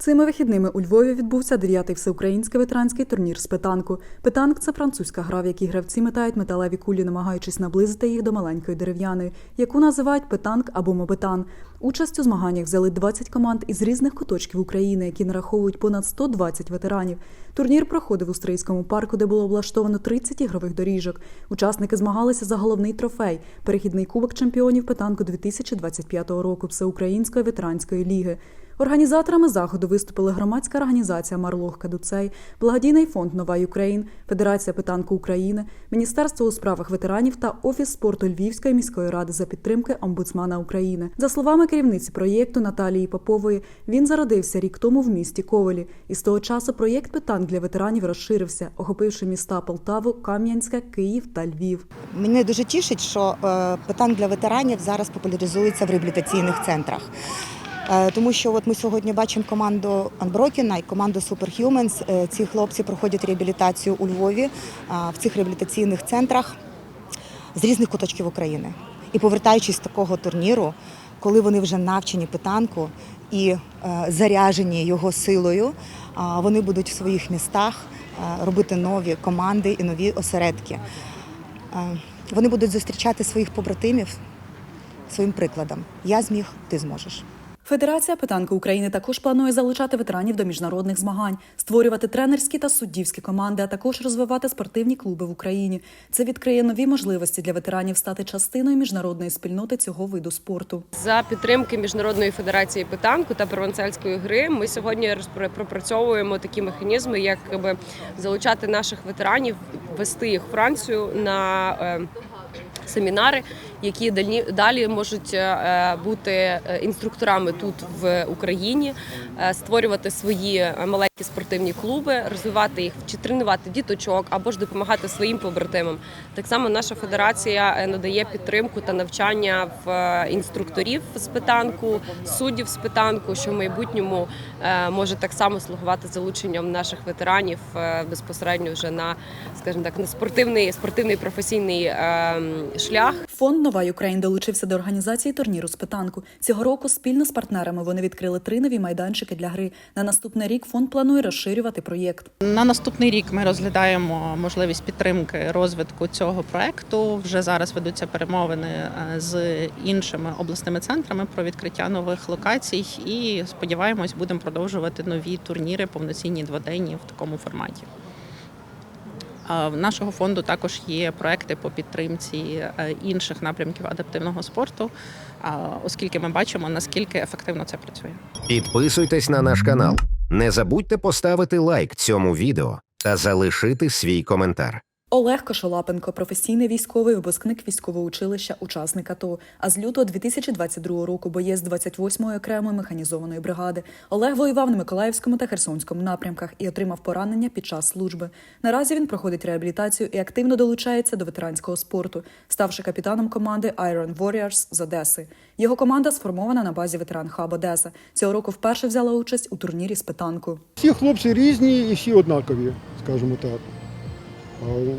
Цими вихідними у Львові відбувся 9-й всеукраїнський ветеранський турнір з питанку. Питанк це французька гра, в якій гравці метають металеві кулі, намагаючись наблизити їх до маленької дерев'яної, яку називають питанк або мобитан. Участь у змаганнях взяли 20 команд із різних куточків України, які нараховують понад 120 ветеранів. Турнір проходив у Стрийському парку, де було облаштовано 30 ігрових доріжок. Учасники змагалися за головний трофей перехідний кубок чемпіонів питанку 2025 року Всеукраїнської ветеранської ліги. Організаторами заходу виступили громадська організація Марлох Кадуцей, благодійний фонд Нова Юкрейн, Федерація питанку України, Міністерство у справах ветеранів та Офіс спорту Львівської міської ради за підтримки омбудсмана України. За словами керівниці проєкту Наталії Попової, він зародився рік тому в місті Ковелі, і з того часу проєкт питанк для ветеранів розширився, охопивши міста Полтаву, Кам'янське, Київ та Львів. Мене дуже тішить, що е, питань для ветеранів зараз популяризується в реабілітаційних центрах. Е, Тому що от ми сьогодні бачимо команду Unbroken і команду Superhumans. Е, Ці хлопці проходять реабілітацію у Львові в цих реабілітаційних центрах з різних куточків України. І повертаючись з такого турніру, коли вони вже навчені питанку і е, заряжені його силою, вони будуть в своїх містах е, робити нові команди і нові осередки. Е, Вони будуть зустрічати своїх побратимів своїм прикладом. Я зміг, ти зможеш. Федерація питанку України також планує залучати ветеранів до міжнародних змагань, створювати тренерські та суддівські команди, а також розвивати спортивні клуби в Україні. Це відкриє нові можливості для ветеранів стати частиною міжнародної спільноти цього виду спорту. За підтримки міжнародної федерації питанку та провансальської гри ми сьогодні пропрацьовуємо такі механізми, як залучати наших ветеранів, вести їх в Францію на е, семінари, які далі, можуть е, бути е, інструкторами тут в Україні, е, створювати свої е, маленькі спортивні клуби, розвивати їх чи тренувати діточок або ж допомагати своїм побратимам. Так само наша федерація е, надає підтримку та навчання в е, інструкторів з питанку, суддів з питанку, що в майбутньому е, може так само слугувати залученням наших ветеранів е, безпосередньо вже на, скажімо так, на спортивний спортивний професійний е, шлях. Фонд Нова Юкрейн долучився до організації турніру з питанку. Цього року спільно з партнерами вони відкрили три нові майданчики для гри. На наступний рік фонд планує розширювати проєкт. На наступний рік ми розглядаємо можливість підтримки розвитку цього проекту. Вже зараз ведуться перемовини е, з іншими обласними центрами про відкриття нових локацій. І сподіваємось, будемо продовжувати нові турніри, повноцінні дводенні в такому форматі. В нашого фонду також є проекти по підтримці е, інших напрямків адаптивного спорту, оскільки ми бачимо наскільки ефективно це працює. Підписуйтесь на наш канал. Не забудьте поставити лайк цьому відео та залишити свій коментар. Олег Кошолапенко, професійний військовий випускник військового училища, учасник АТО. А з лютого 2022 року боєць 28-ї окремої механізованої бригади. Олег воював на Миколаївському та Херсонському напрямках і отримав поранення під час служби. Наразі він проходить реабілітацію і активно долучається до ветеранського спорту, ставши капітаном команди Iron Warriors з Одеси. Його команда сформована на базі ветеран Хаб Одеса. Цього року вперше взяла участь у турнірі з питанку. Всі хлопці різні і всі однакові, скажімо так.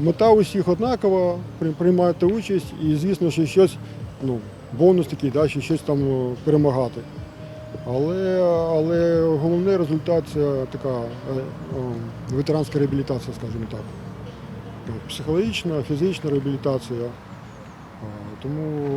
Мета усіх однакова, приймати участь і, звісно, що щось, ну, бонус такий, да, що щось там ну, перемагати. Але, але головний результат це така е, е, ветеранська реабілітація, скажімо так. Психологічна, фізична реабілітація. Тому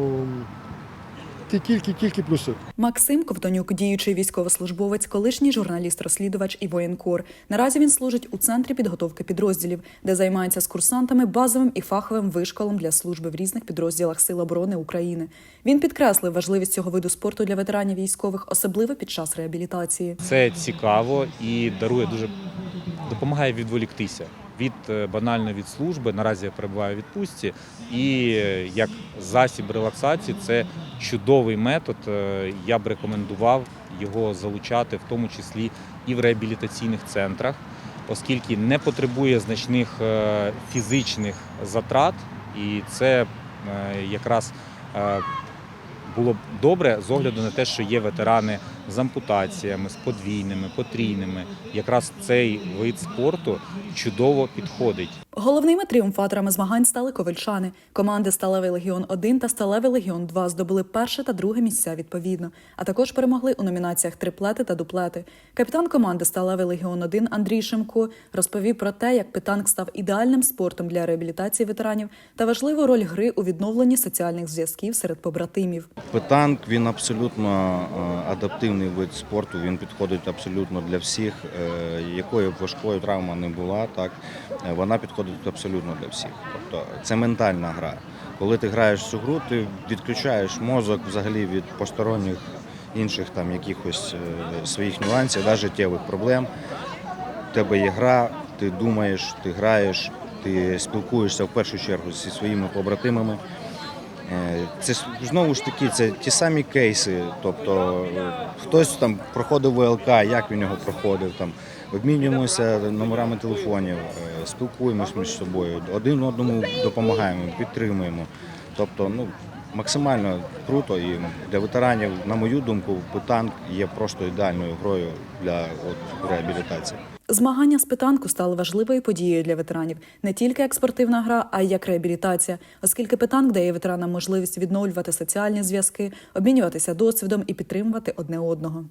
ті- тільки, тільки плюси. Максим Ковтонюк, діючий військовослужбовець, колишній журналіст-розслідувач і воєнкор. Наразі він служить у центрі підготовки підрозділів, де займається з курсантами базовим і фаховим вишколом для служби в різних підрозділах Сил оборони України. Він підкреслив важливість цього виду спорту для ветеранів військових, особливо під час реабілітації. Це цікаво і дарує дуже допомагає відволіктися від е, банально від служби. Наразі я перебуваю у відпустці, і е, як засіб релаксації це чудовий метод. Е, Я б рекомендував його залучати, в тому числі і в реабілітаційних центрах, оскільки не потребує значних фізичних затрат, і це якраз було б добре з огляду на те, що є ветерани з ампутаціями, з подвійними, потрійними. Якраз цей вид спорту чудово підходить. Головними тріумфаторами змагань стали ковальчани. Команди Сталевий Легіон 1 та Сталевий Легіон 2 здобули перше та друге місця відповідно, а також перемогли у номінаціях триплети та дуплети. Капітан команди Сталевий Легіон 1 Андрій Шимко розповів про те, як питанк став ідеальним спортом для реабілітації ветеранів та важливу роль гри у відновленні соціальних зв'язків серед побратимів. Питанк він абсолютно е, адаптивний вид спорту. Він підходить абсолютно для всіх. Е, Якою б важкою травма не була, так е, вона підходить абсолютно для всіх. Тобто це ментальна гра. Коли ти граєш цю гру, ти відключаєш мозок взагалі від посторонніх інших там якихось е, своїх нюансів, навіть життєвих проблем. У тебе є гра, ти думаєш, ти граєш, ти спілкуєшся в першу чергу зі своїми побратимами. Е, Це знову ж таки це ті самі кейси. Тобто е, хтось там проходив ВЛК, як він його проходив, там обмінюємося номерами телефонів, е, спілкуємось між собою, один одному допомагаємо, підтримуємо. Тобто, ну максимально круто і для ветеранів, на мою думку, питанк є просто ідеальною грою для от, реабілітації. Змагання з питанку стали важливою подією для ветеранів не тільки як спортивна гра, а й як реабілітація, оскільки питанк дає ветеранам можливість відновлювати соціальні зв'язки, обмінюватися досвідом і підтримувати одне одного.